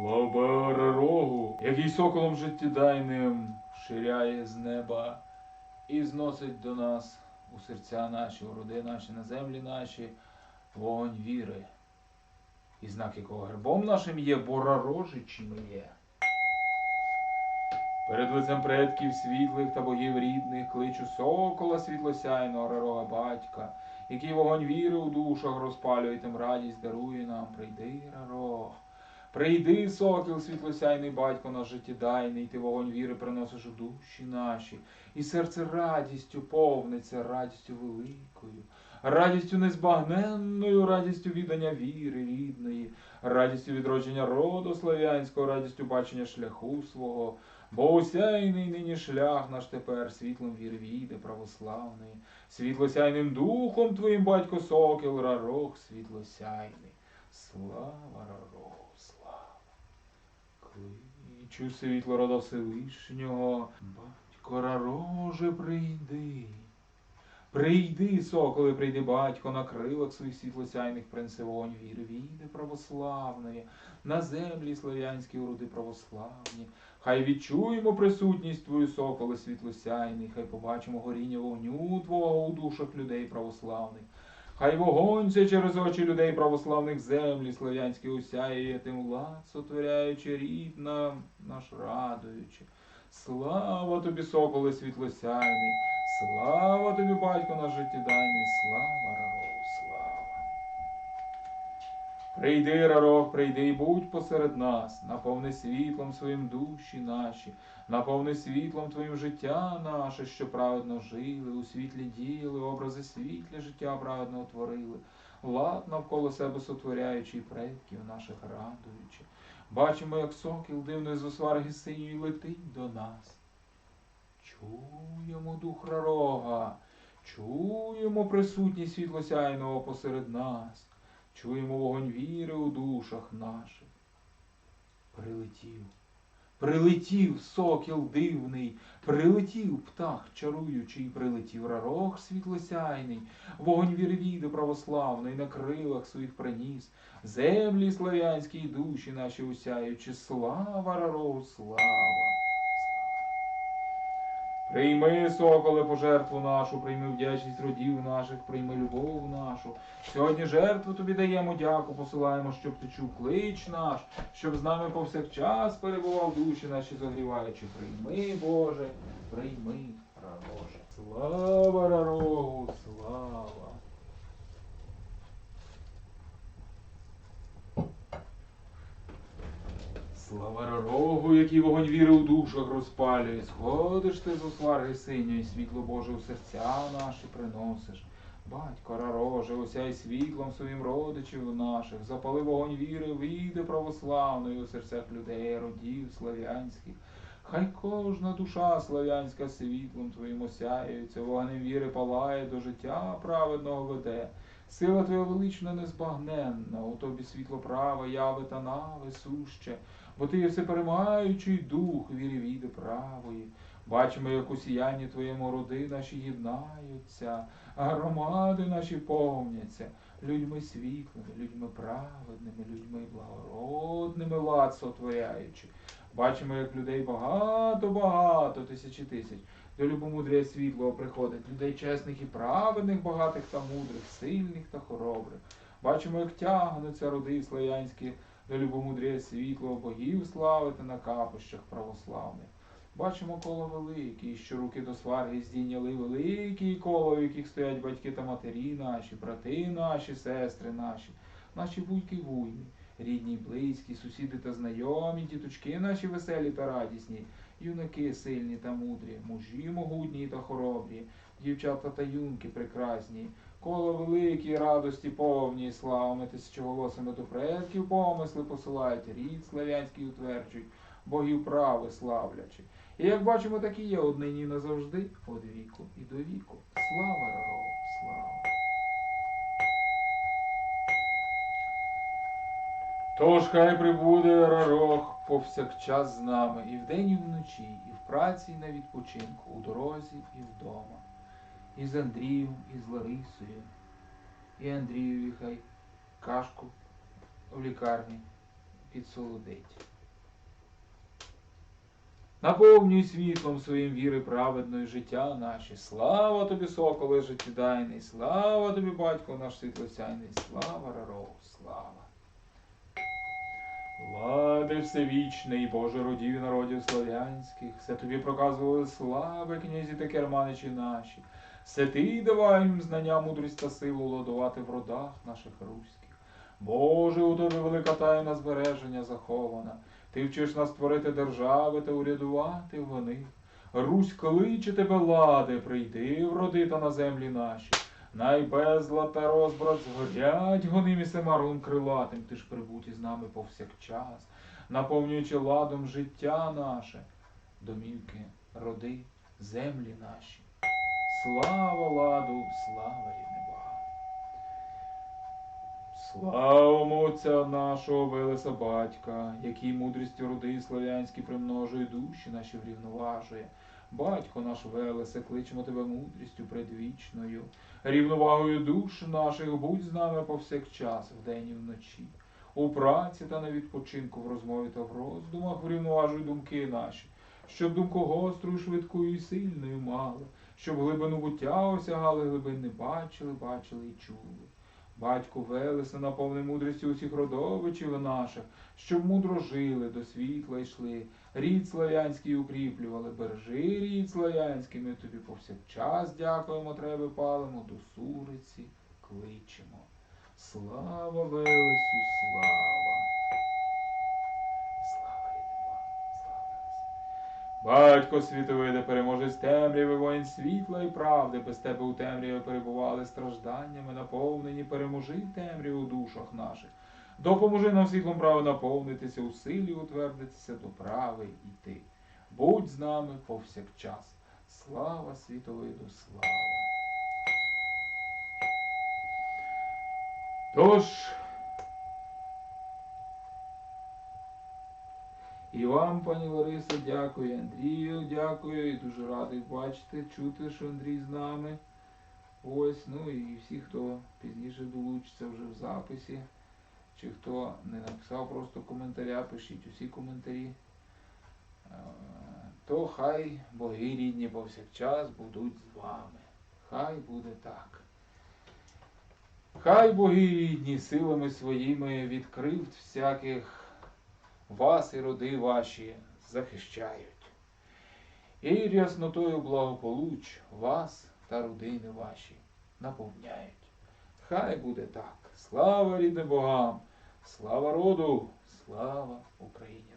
Слава рогу, який соколом життєдайним ширяє з неба і зносить до нас у серця наші, у роди наші, на землі наші вогонь віри. І знак якого гербом нашим є боророжичим є. Перед лицем предків світлих та богів рідних кличу сокола світлосяйного рарога батька, який вогонь віри у душах розпалює, тим радість дарує нам. Прийди, рарог. Прийди, сокіл, світлосяйний батько наш життєдайний, ти вогонь віри приносиш у душі наші, і серце радістю повниться, радістю великою, радістю незбагненною, радістю віддання віри рідної, радістю відродження роду слав'янського, радістю бачення шляху свого. Бо осяйний нині шлях наш тепер світлом віри війде православний, світлосяйним духом твоїм батько сокіл, рарох світлосяйний. Слава рароху. Кличу світло рода Всевишнього, батько рароже прийди. Прийди, соколи, прийди, батько, на крилах своїх світлосяйних принеси вогонь віри, війди православної, на землі слав'янські уроди православні. Хай відчуємо присутність Твою, соколи світлосяйний, хай побачимо горіння вогню Твого у душах людей православних. Хай вогонь це через очі людей православних землі слав'янські усяє тим влад сотворяючи рід нам наш радуючи. Слава тобі, соколе світлосяйний, слава тобі, батько наш життєдайний, слава. Прийди, рарок, прийди і будь посеред нас, наповни світлом своїм душі наші, наповни світлом твоїм життя наше, що праведно жили, у світлі діяли, образи світлі життя праведного творили, лад навколо себе сотворяючи і предків наших радуючи. Бачимо, як сокіл дивний з осварги синьої летить до нас. Чуємо дух рарога, чуємо присутність світлосяйного посеред нас, чуємо вогонь віри у душах наших. Прилетів, прилетів сокіл дивний, прилетів птах чаруючий, прилетів рарог світлосяйний, вогонь віри віди православний на крилах своїх приніс, землі слав'янські душі наші усяючи, слава рарогу, слава! Прийми, соколе, пожертву нашу, прийми вдячність родів наших, прийми любов нашу. Сьогодні жертву тобі даємо, дяку посилаємо, щоб ти чув клич наш, щоб з нами повсякчас перебував душі наші зогріваючи. Прийми, Боже, прийми, Рароже. Слава Рарогу, слава. Слава рогу, який вогонь віри у душах розпалює. Сходиш ти з осварги синьої, світло Боже у серця наші приносиш. Батько рароже, осяй світлом своїм родичів наших, запали вогонь віри, війде православної у серцях людей, родів слав'янських. Хай кожна душа слав'янська світлом твоїм осяється, вогнем віри палає, до життя праведного веде. Сила твоя велична незбагненна, у тобі світло права, яви та нави суще, бо ти є всеперемагаючий дух віри віди правої. Бачимо, як у сіянні твоєму роди наші єднаються, а громади наші повняться людьми світлими, людьми праведними, людьми благородними лад сотворяючи. Бачимо, як людей багато-багато, тисячі тисяч. До любомудрія світлого приходить, людей чесних і праведних, багатих та мудрих, сильних та хоробрих. Бачимо, як тягнуться роди слав'янські до любомудрія світлого, богів славити на капищах православних. Бачимо коло великі, що руки до сварги здійняли великі коло, в яких стоять батьки та матері наші, брати наші, сестри наші, наші вуйки й вуйни, рідні й близькі, сусіди та знайомі, діточки наші веселі та радісні, юнаки сильні та мудрі, мужі могутні та хоробрі, дівчата та юнки прекрасні, коло великі, радості повні, славами тисячоголосими до предків помисли посилають, рід слав'янський утверджують, богів прави славлячи. І як бачимо, так і є однині назавжди, від віку і до віку. Слава Раров, слава! Тож хай прибуде Рарох повсякчас з нами і вдень, і вночі, і в праці, і на відпочинку, у дорозі і вдома. І з Андрієм, і з Ларисою, і Андрієві хай кашку в лікарні підсолодить. Наповнюй світлом своїм віри праведної життя наші. Слава тобі, соколе життєдайний, слава тобі, батько наш світлосяйний, слава Раров, слава. Влади всевічний, Боже родів народів слав'янських, все тобі проказували слави, князі та керманичі наші. Все ти давай їм знання, мудрість та силу ладувати в родах наших руських. Боже, у тобі велика тайна збереження захована. Ти вчиш нас творити держави та урядувати в них. Русь кличе тебе лади, прийди в роди та на землі наші. Най безлад та розбрат згорять гоним і семаром крилатим, ти ж прибудь із нами повсякчас, наповнюючи ладом життя наше, домівки, роди, землі наші. Слава ладу, слава рідне Бога. Слава Отця нашого Велеса Батька, який мудрістю роди слав'янські примножує душі наші врівноважує. Батько наш Велесе, кличемо тебе мудрістю предвічною, рівновагою душ наших будь з нами повсякчас, вдень і вночі. У праці та на відпочинку, в розмові та в роздумах врівноважуй думки наші, щоб думку гострою, швидкою і сильною мали, щоб глибину буття осягали, глибин не бачили, бачили і чули. Батьку Велеса, наповни мудрістю усіх родовичів наших, щоб мудро жили, до світла йшли, рід слав'янський укріплювали, бережи рід слав'янський, ми тобі повсякчас дякуємо, тебе палимо, до суриці кличемо. Слава Велесу! Слава рідному, слава Велесу. Батько світовиде, переможе з темряви воїн світла і правди, без тебе у темряві перебували стражданнями, наповнені, переможи темряву у душах наших. Допоможи нам світлом права наповнитися, у силі утвердитися до прави йти. Будь з нами повсякчас. Слава світовиду, слава! Тож, і вам, пані Ларисо, дякую, Андрію, дякую, і дуже радий бачити, чути, що Андрій з нами. Ось, ну і всі, хто пізніше долучиться вже в записі, чи хто не написав просто коментаря, пишіть усі коментарі. Е, То хай боги рідні повсякчас будуть з вами. Хай буде так. Хай боги рідні силами своїми відкрив всяких вас і роди ваші захищають. І ряснотою благополуч вас та родини ваші наповняють. Хай буде так. Слава рідним богам, слава роду, слава Україні!